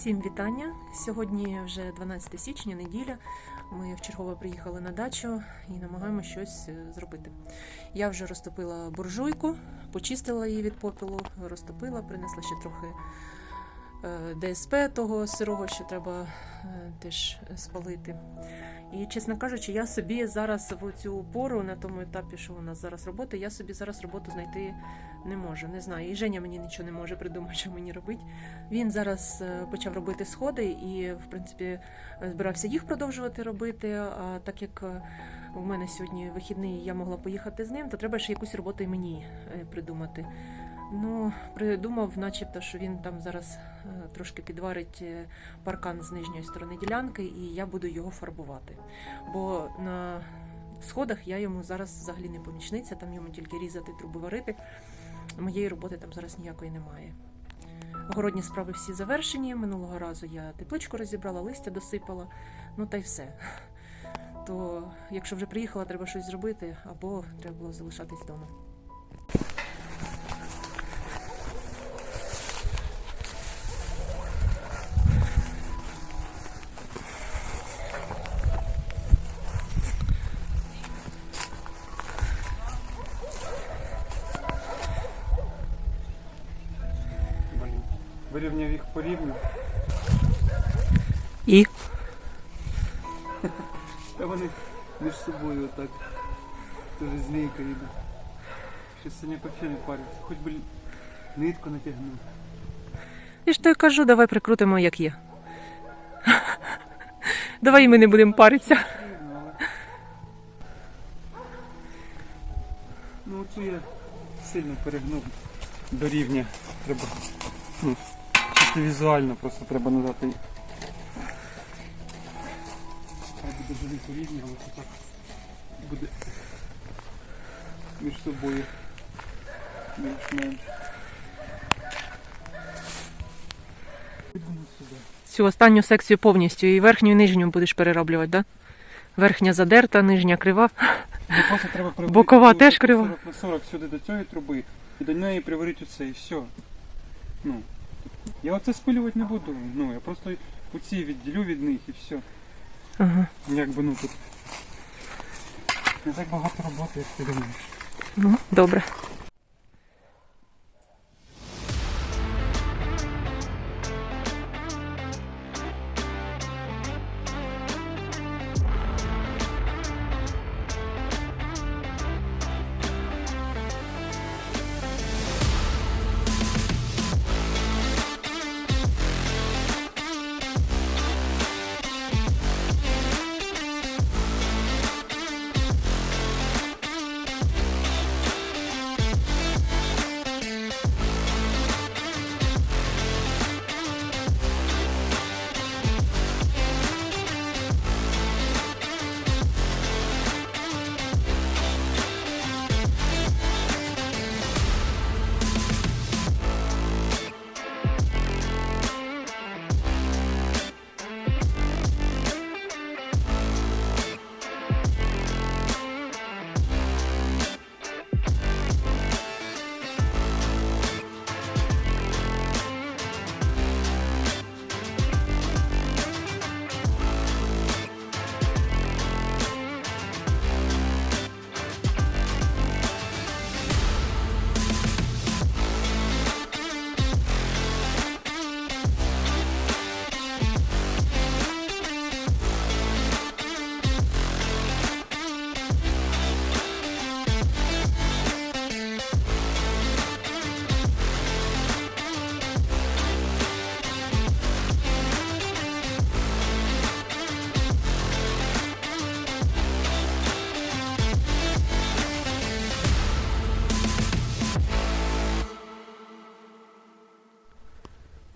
Всім вітання. Сьогодні вже 12 січня, неділя. Ми вчергово приїхали на дачу і намагаємося щось е, зробити. Я вже розтопила буржуйку, почистила її від попілу, розтопила, принесла ще трохи ДСП того сирого, що треба е, теж спалити. І, чесно кажучи, я собі зараз в цю пору, на тому етапі, що у нас зараз робота, я собі зараз роботу знайти не можу. Не знаю. І Женя мені нічого не може придумати, що мені робити. Він зараз е, почав робити сходи і, в принципі, е, збирався їх продовжувати робити. А так як е, у мене сьогодні вихідний, я могла поїхати з ним, то треба ще якусь роботу і мені е, придумати. Ну, придумав, начебто, що він там зараз е, трошки підварить е, паркан з нижньої сторони ділянки, і я буду його фарбувати. Бо на сходах я йому зараз взагалі не помічниця, там йому тільки різати, труби варити. Моєї роботи там зараз ніякої немає. Городні справи всі завершені. Минулого разу я тепличку розібрала, листя досипала, ну та й все. То якщо вже приїхала, треба щось зробити, або треба було залишатись вдома. По рівню. І Та вони між собою отак. Тоже змійка йде. Ще синяк взагалі не париться. Хоч би нитку натягнув. І ж то й кажу, давай прикрутимо, як є. Давай і ми не будемо паритися. Ну оцю я сильно перегнув до рівня. Треба. Чисто візуально просто треба надати. Хай буде жили по але це так буде між собою більш-менш. Сюди. Цю останню секцію повністю і верхню і нижню будеш перероблювати, так? Да? Верхня задерта, нижня крива. Просто треба приварити Бокова теж крива? 40 на 40 сюди до цієї труби і до неї приварити оце і все. Ну. Я оце спилювати не буду. Ну, я просто оці відділю від них і все. Ага. Якби ну тут. Не так багато роботи, як ти думаєш. Ну, добре.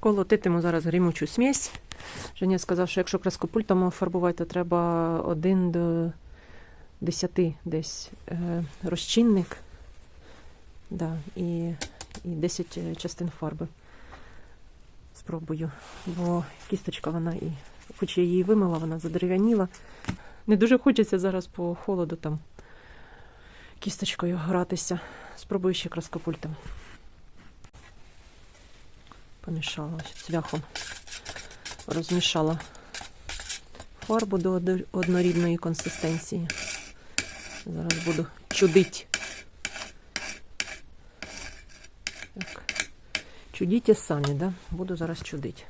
Колотитиму зараз грімучу смесь. Женя сказав, що якщо краскопультом фарбувати, то треба 1 до 10 десь е, розчинник. Да, і, і 10 частин фарби. Спробую. Бо кісточка вона і, хоч я її вимила, вона задерев'яніла. Не дуже хочеться зараз по холоду там кісточкою гратися. Спробую ще краскопультом. Помішала цвяхом. розмішала фарбу до однорідної консистенції. Зараз буду чудить. Так. Чудіть самі, да? Буду зараз чудить.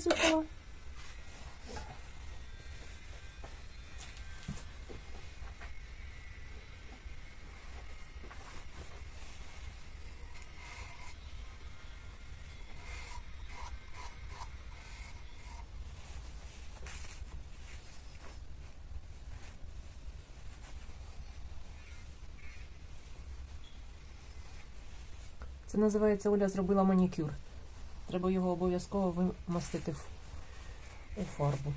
Вимазюкала. Це називається Оля зробила манікюр. Треба його обов'язково вимастити у фарбу.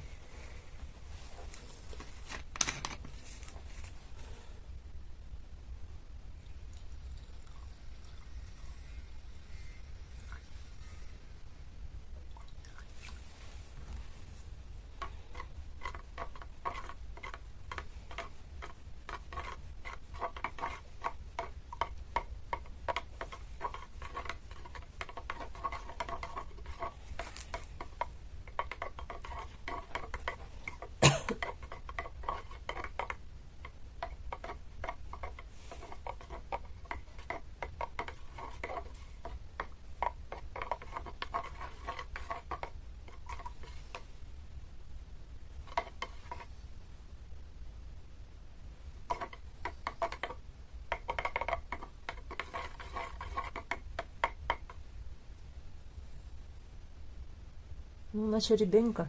Наче ріденька.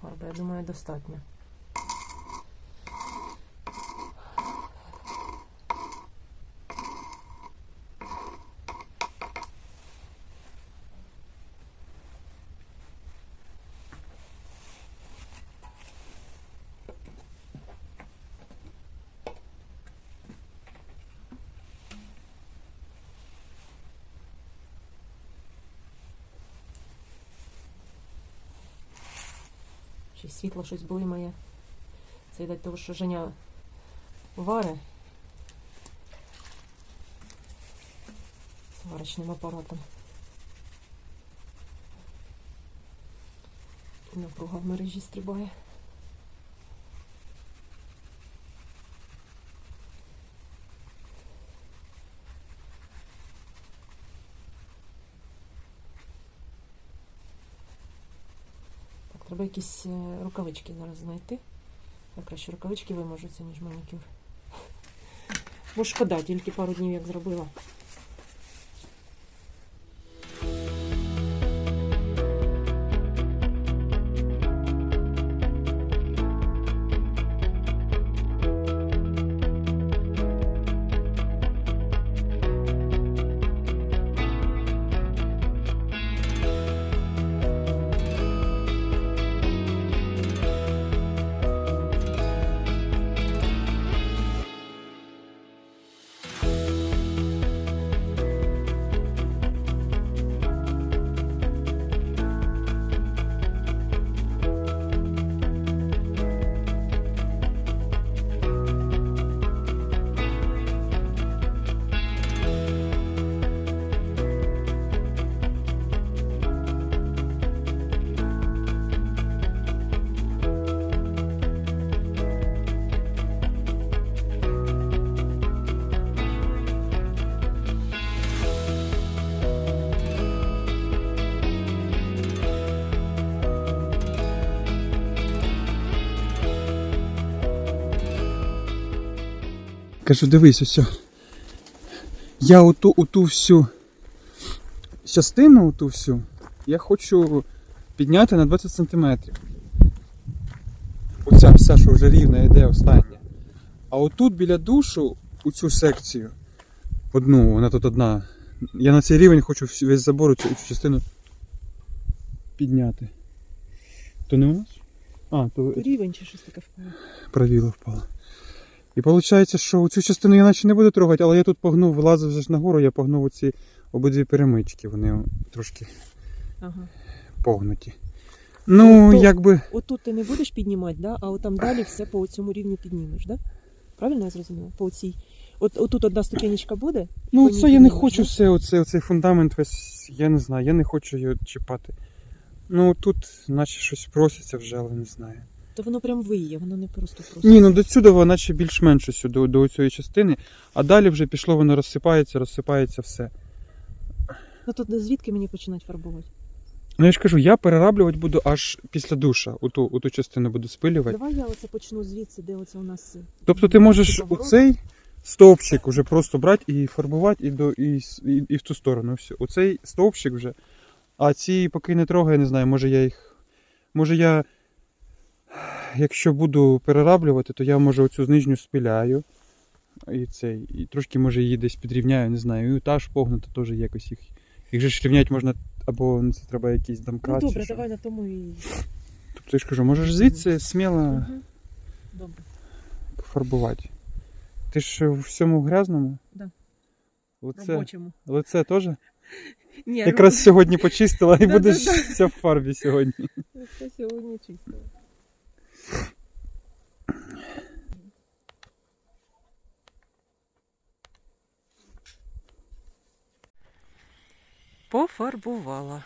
Фарби, я думаю, достатньо. Ще світло щось блимає. Це йде того, що Женя варе сварочним апаратом. Напруга в мережі стрибає. Треба якісь е, рукавички зараз знайти. Я краще рукавички виможуться, ніж манікюр. Бо шкода, тільки пару днів як зробила. Кажу, дивись, ось. Я оту, оту всю частину, оту всю, я хочу підняти на 20 см. Оця вся, що вже рівна йде остання. А отут біля душу, у цю секцію, одну, вона тут одна Я на цей рівень хочу весь забор цю, цю частину підняти. То не у нас? А, то Рівень чи щось таке впало. правіло впало. І виходить, що цю частину я наче не буду трогати, але я тут погнув, вилазив вже ж нагору, я погнув оці обидві перемички, вони трошки Ага. погнуті. Ну, То- якби. Отут ти не будеш піднімати, да? а там далі все по цьому рівню піднімеш, да? Правильно я зрозуміла? По цій. От отут одна ступенечка буде. Ну, це я не хочу да? все, оце, оцей фундамент весь, я не знаю, я не хочу його чіпати. Ну тут наче щось проситься вже, але не знаю. То воно прям виє, воно не просто просто. Ні, ну до сюди воно наче більш-менш ось до, до цієї частини, а далі вже пішло, воно розсипається, розсипається все. Ну тут звідки мені починати фарбувати? Ну я ж кажу, я перераблювати буду аж після душа. У ту, у ту частину буду спилювати. Давай я оце почну звідси, де оце у нас. Тобто ти можеш оцей стовпчик уже просто брати і фарбувати і, до, і, і, і в ту сторону. Все. Оцей стовпчик вже. А ці поки не трогаю, не знаю, може я їх. Може я. Якщо буду перераблювати, то я може оцю нижню спиляю. І цей. І трошки може її десь підрівняю, не знаю. І та ж погнута теж якось їх. Їх же ж рівняти можна, або це треба якийсь домкрат. Ну добре, що. давай на тому і. Тобто я ж кажу, можеш звідси сміло Мгм. Добре. фарбувати. Ти ж в всьому грязному? Да. Лице, Робочому. лице теж? Ні, Якраз сьогодні почистила і будеш вся в фарбі сьогодні. Це сьогодні чисто. Пофарбувала.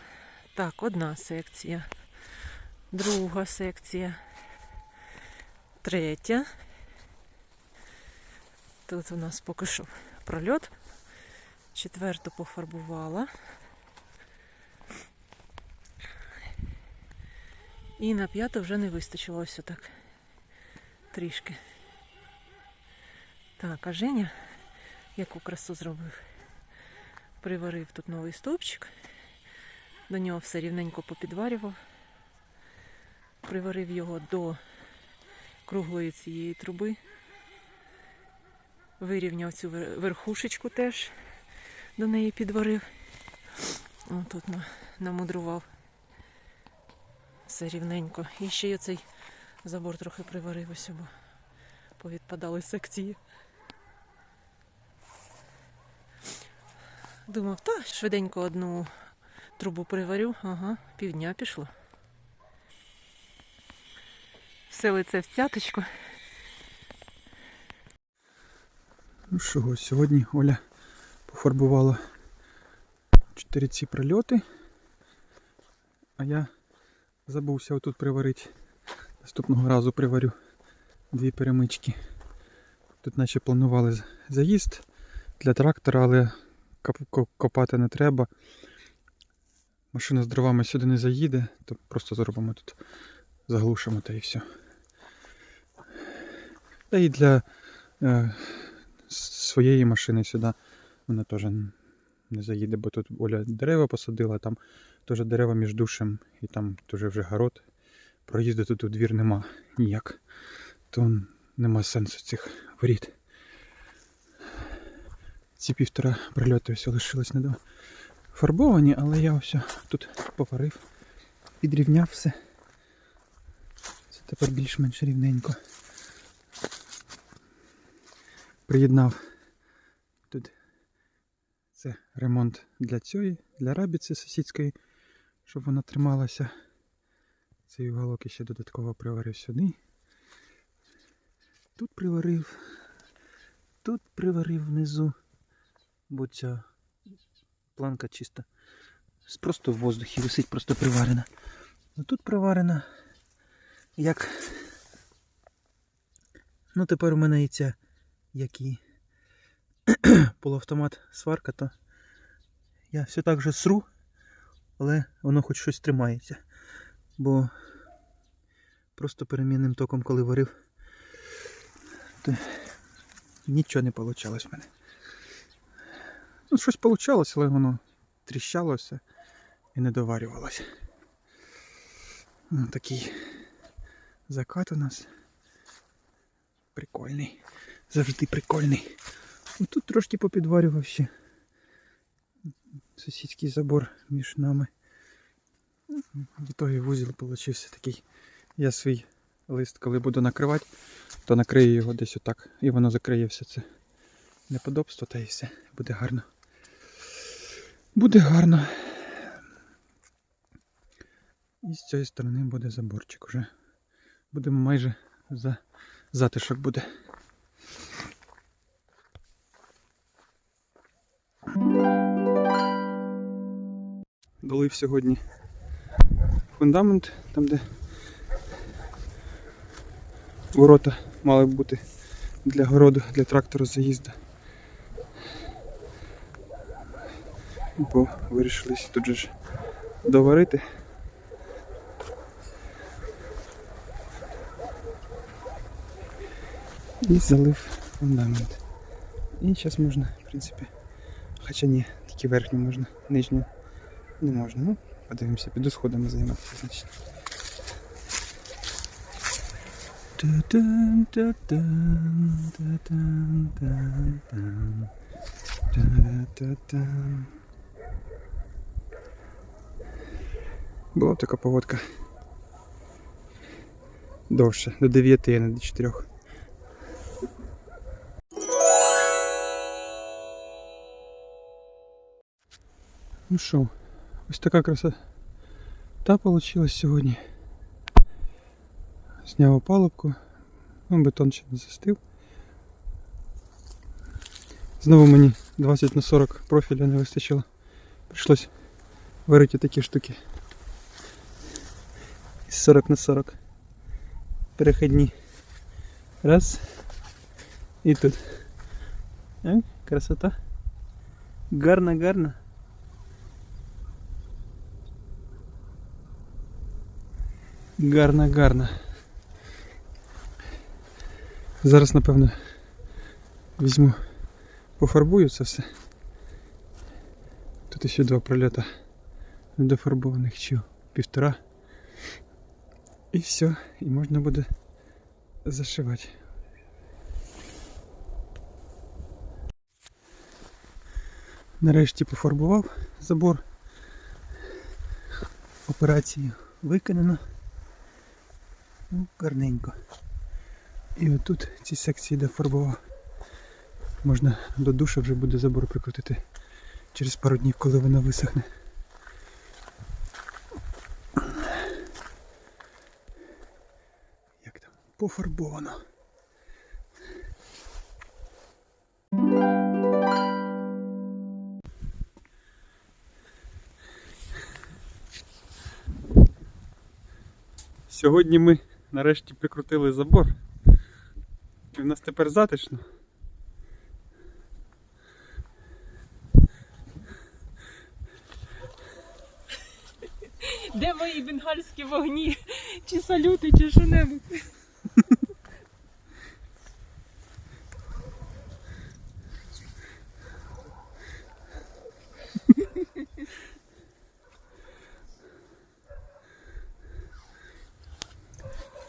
Так, одна секція, друга секція, третя. Тут у нас поки що прольот. Четверту пофарбувала. І на п'яту вже не вистачило ось отак. Трішки. Так, а Женя яку красу зробив? Приварив тут новий стовпчик. До нього все рівненько попідварював. Приварив його до круглої цієї труби. Вирівняв цю верхушечку теж до неї підварив. О, тут на- намудрував. Все рівненько. І ще й оцей забор трохи приварив ось, бо повідпадали секції. Думав, та швиденько одну трубу приварю. Ага, півдня пішло. Все лице в цяточку. Ну що, сьогодні Оля пофарбувала чотири ці прильоти. А я забувся отут приварити. Наступного разу приварю дві перемички. Тут наче планували заїзд для трактора, але копати не треба. Машина з дровами сюди не заїде, то просто зробимо тут, заглушимо та і все. Та і для е, своєї машини сюди вона теж не заїде, бо тут Оля дерева посадила, там теж дерева між душем і там теж вже город. Проїзду тут у двір нема ніяк. То нема сенсу цих воріт. Ці півтора прильоти все лишилось недо фарбовані, але я ось тут поварив, підрівняв все. Це тепер більш-менш рівненько. Приєднав це ремонт для цієї, для рабіці сусідської, щоб вона трималася. Цей уголок ще додатково приварив сюди. Тут приварив, тут приварив внизу, бо ця планка чиста. Просто в воздухі висить, просто приварена. А тут приварена як. Ну тепер у мене і ця як і полуавтомат сварка, то я все так же сру, але воно хоч щось тримається. Бо просто перемінним током, коли варив, то нічого не вийшло в мене. Ну, щось вийшло, але воно тріщалося і не доварювалося. Ну, такий закат у нас. Прикольний. Завжди прикольний. Ну, тут трошки попідварював ще. сусідський забор між нами. В ітогі вузол получився такий. Я свій лист, коли буду накривати, то накрию його десь отак. І воно закриє все це неподобство, та і все. Буде гарно. Буде гарно. І з цієї сторони буде заборчик уже. Будемо майже за затишок буде. Долив сьогодні фундамент, там де ворота мали б бути для городу, для трактора заїзду. Бо вирішили тут же ж доварити. І залив фундамент. І зараз можна, в принципі. Хоча ні, тільки верхню можна, нижню не можна. Ну, подивимося, піду сходами займатися, значить. Була така погодка. Довше, до 9, а не до 4. Ну що, ось така краса та вийшла сьогодні. Зняв опалубку, ну, бетон ще не застив. Знову мені 20 на 40 профіля не вистачило. Прийшлось варити такі штуки. Із 40 на 40. Переходні. Раз. І тут. А, красота. Гарно, Гарно. Зараз, напевно, візьму, пофарбую це все. Тут ще два прольота недофарбованих чи півтора. І все, і можна буде зашивати. Нарешті пофарбував забор. Операцію виконано. Ну, гарненько. І отут ці секції де фарбував. Можна до душа вже буде забор прикрутити через пару днів, коли вона висохне. Як там? Пофарбовано. Сьогодні ми нарешті прикрутили забор. І в нас тепер затишно. Де мої бенгальські вогні? Чи салюти, чи що-небудь?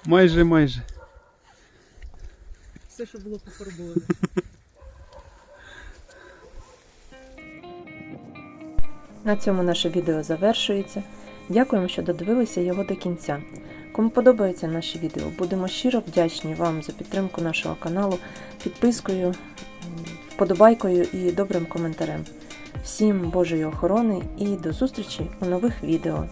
Майже майже. Все, що було пофарбоване. На цьому наше відео завершується. Дякуємо, що додивилися його до кінця. Кому подобаються наші відео, будемо щиро вдячні вам за підтримку нашого каналу, підпискою, вподобайкою і добрим коментарем. Всім Божої охорони і до зустрічі у нових відео.